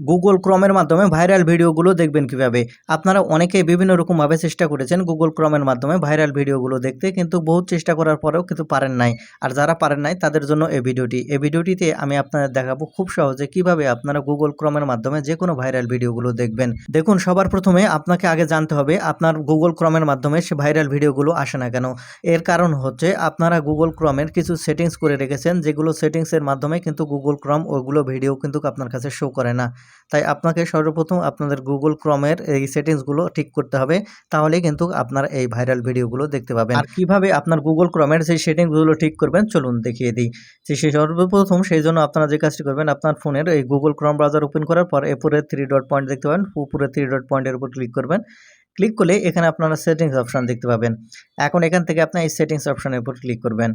Google ক্রমের মাধ্যমে viral ভিডিওগুলো দেখবেন কীভাবে? আপনারা অনেকেই বিভিন্ন রকমভাবে চেষ্টা করেছেন গুগল ক্রমের মাধ্যমে ভাইরাল ভিডিওগুলো দেখতে, কিন্তু বহুত চেষ্টা করার পরেও কিন্তু পারেন নাই। আর যারা পারেন নাই, তাদের জন্য এই ভিডিওটি এই ভিডিওটিতে আমি আপনাদের দেখাবো খুব সহজে কীভাবে আপনারা গুগল ক্রমের মাধ্যমে যে কোনো ভাইরাল ভিডিওগুলো দেখবেন। দেখুন, সবার প্রথমে আপনাকে আগে জানতে হবে, আপনার গুগল ক্রমের মাধ্যমে সে ভাইরাল ভিডিওগুলো আসে না কেন? এর কারণ হচ্ছে, আপনারা গুগল ক্রমের কিছু সেটিংস করে রেখেছেন, যেগুলো সেটিংসের মাধ্যমে কিন্তু গুগল ক্রম ওইগুলো ভিডিও কিন্তু আপনার কাছে শো করে না। তাই আপনাকে সর্বপ্রথম আপনাদের গুগল ক্রমের এই সেটিংসগুলো ঠিক করতে হবে। তাহলেই কিন্তু আপনার এই ভাইরাল ভিডিওগুলো দেখতে পাবেন। আর কীভাবে আপনার গুগল ক্রমের সেই সেটিংসগুলো ঠিক করবেন, চলুন দেখিয়ে দিই। সেই সর্বপ্রথম সেই জন্য আপনারা যে কাজটি করবেন, আপনার ফোনের এই গুগল ক্রম ব্রাউজার ওপেন করার পর এরপরে থ্রি ডট পয়েন্ট দেখতে পাবেন। উপরে থ্রি ডট পয়েন্টের উপর ক্লিক করবেন। ক্লিক করলে এখানে আপনারা সেটিংস অপশান দেখতে পাবেন। এখন এখান থেকে আপনার এই সেটিংস অপশানের উপর ক্লিক করবেন।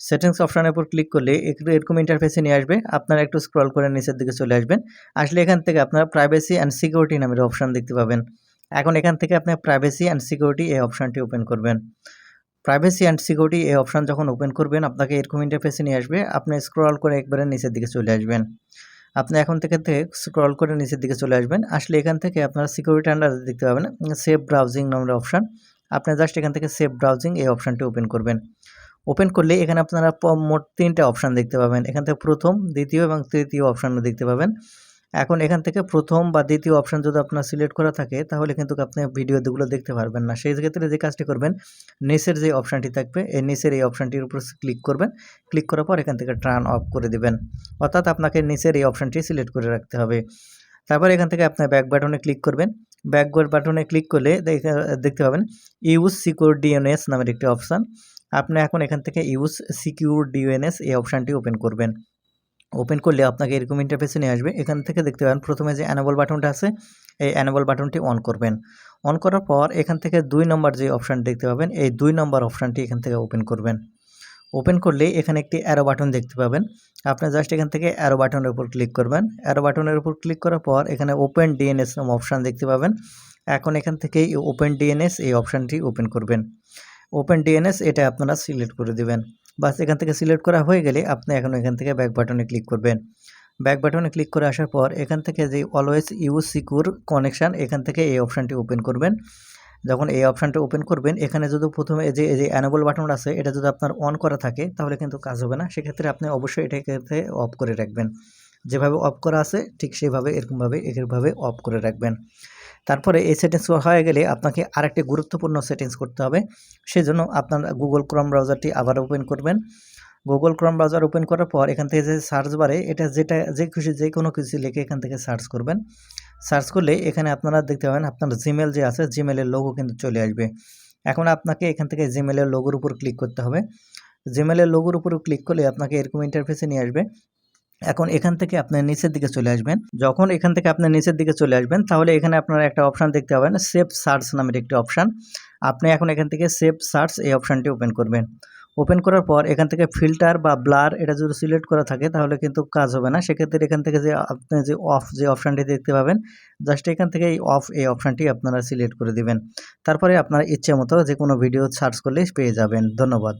সেটিংস অপশানের উপর ক্লিক করলে একটু এরকম ইন্টারফেসে নিয়ে আসবে। আপনারা একটু স্ক্রল করে নিচের দিকে চলে আসবেন। আসলে এখান থেকে আপনারা প্রাইভেসি অ্যান্ড সিকিউরিটি নামের অপশান দেখতে পাবেন। এখন এখান থেকে আপনি প্রাইভেসি অ্যান্ড সিকিউরিটি এই অপশানটি ওপেন করবেন। প্রাইভেসি অ্যান্ড সিকিউরিটি এই অপশান যখন ওপেন করবেন, আপনাকে এরকম ইন্টারফেসে নিয়ে আসবে। আপনি স্ক্রল করে একবারে নিচের দিকে চলে আসবেন। আপনি এখন থেকে স্ক্রল করে নিচের দিকে চলে আসবেন। আসলে এখান থেকে আপনারা সিকিউরিটি আন্ডার দেখতে পাবেন সেভ ব্রাউজিং নামের অপশান আপনি জাস্ট এখান থেকে সেভ ব্রাউজিং এই অপশানটি ওপেন করবেন। ওপেন করলে এখানে আপনারা মোট তিনটা অপশান দেখতে পাবেন। এখান থেকে প্রথম, দ্বিতীয় এবং তৃতীয় অপশানও দেখতে পাবেন। এখন এখান থেকে প্রথম বা দ্বিতীয় অপশান যদি আপনার সিলেক্ট করা থাকে, তাহলে কিন্তু আপনি ভিডিওগুলো দেখতে পারবেন না। সেই ক্ষেত্রে যে কাজটি করবেন, নিচের যে অপশানটি থাকবে, এই নিচের এই অপশানটির উপর ক্লিক করবেন। ক্লিক করার পর এখান থেকে টার্ন অফ করে দেবেন। অর্থাৎ আপনাকে নিচের এই অপশানটি সিলেক্ট করে রাখতে হবে। তারপর এখান থেকে আপনার ব্যাক বাটনে ক্লিক করবেন। ব্যাক বাটনে ক্লিক করলে দেখতে পাবেন ইউজ সিকিউর ডিএনএস নামের একটি অপশান আপনি এখন এখান থেকে ইউজ সিকিউর ডিএনএস এই অপশানটি ওপেন করবেন। ওপেন করলে আপনাকে এরকম ইন্টারফেসে নিয়ে আসবে। এখান থেকে দেখতে পাবেন প্রথমে যে অ্যানাবল বাটনটা আছে, এই অ্যানাবল বাটনটি অন করবেন। অন করার পর এখান থেকে দুই নম্বর যে অপশান দেখতে পাবেন, এই দুই নম্বর অপশানটি এখান থেকে ওপেন করবেন। ওপেন করলে এখানে একটি অ্যারো বাটন দেখতে পাবেন। আপনি জাস্ট এখান থেকে অ্যারো বাটনের উপর ক্লিক করবেন। অ্যারো বাটনের উপর ক্লিক করার পর এখানে ওপেন ডিএনএস নাম অপশান দেখতে পাবেন। এখন এখান থেকে ওপেন ডিএনএস এই অপশানটি ওপেন করবেন। ওপেন ডিএনএস এটা আপনারা সিলেক্ট করে দেবেন। বাস এখান থেকে সিলেক্ট করা হয়ে গেলে আপনি এখন এখান থেকে ব্যাক বাটনে ক্লিক করবেন। ব্যাক বাটনে ক্লিক করে আসার পর এখান থেকে যে অলওয়েজ ইউজ সিকিউর কানেকশান এখান থেকে এই অপশানটি ওপেন করবেন। যখন এই অপশানটা ওপেন করবেন, এখানে যদি প্রথমে যে, এই যে অ্যানেবল বাটন আছে, এটা যদি আপনার অন করা থাকে, তাহলে কিন্তু কাজ হবে না। সেক্ষেত্রে আপনি অবশ্যই এটাকে অফ করে রাখবেন। যেভাবে অফ করা আছে, ঠিক সেইভাবে, এরকমভাবে এরকমভাবে অফ করে রাখবেন। তারপরে এই সেটিংস হয়ে গেলে আপনাকে আরেকটি গুরুত্বপূর্ণ সেটিংস করতে হবে। সেজন্য আপনার গুগল ক্রম ব্রাউজারটি আবার ওপেন করবেন। গুগল ক্রম ব্রাউজার ওপেন করার পর এখান থেকে যে সার্চ বারে এটা যেটা, যে খুশি, যে কোনো কিছু লিখে এখান থেকে সার্চ করবেন। সার্চ করলে এখানে আপনারা দেখতে পাবেন আপনার জিমেল যে আছে জিমেলের লোগো কিন্তু চলে আসবে। এখন আপনাকে এখান থেকে জিমেলের লোগোর উপর ক্লিক করতে হবে। জিমেলের লোগোর উপর ক্লিক করলে আপনাকে এরকম ইন্টারফেসে নিয়ে আসবে। এখন এখান থেকে আপনার নিচের দিকে চলে আসবেন। যখন এখান থেকে আপনার নিচের দিকে চলে আসবেন, তাহলে এখানে আপনারা একটা অপশান দেখতে পাবেন সেভ সার্চ নামের একটি অপশান আপনি এখন এখান থেকে সেভ সার্চ এই অপশানটি ওপেন করবেন। ওপেন করার পর এখান থেকে ফিল্টার বা ব্লার এটা যদি সিলেক্ট করা থাকে, তাহলে কিন্তু কাজ হবে না। সেক্ষেত্রে এখান থেকে যে আপনি যে অফ যে অপশানটি দেখতে পাবেন জাস্ট এখান থেকে এই অফ এই অপশানটি আপনারা সিলেক্ট করে দিবেন। তারপরে আপনার ইচ্ছে মতো যে কোনো ভিডিও সার্চ করলে পেয়ে যাবেন। ধন্যবাদ।